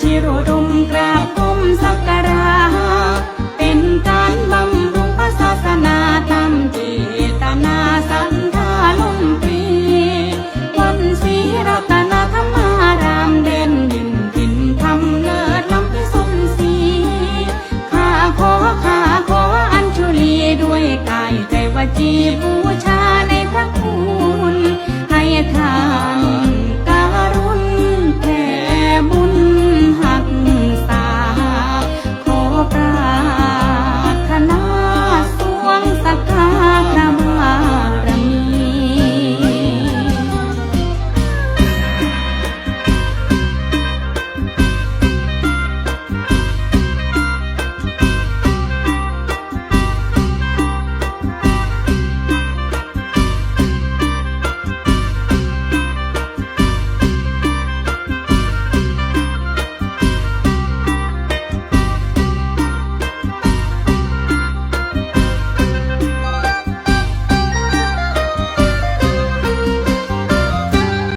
ชิโรดมกราบก้มสักการะเป็นการบำรุงพระศาสนาตามเจตนาสันทาลมปรีวันศรีรัตนธรรมารามเด่นดินทินทำเลิศลำพิสุนสีข้าขอข้าขออัญชุลีด้วยกายใจวจีบู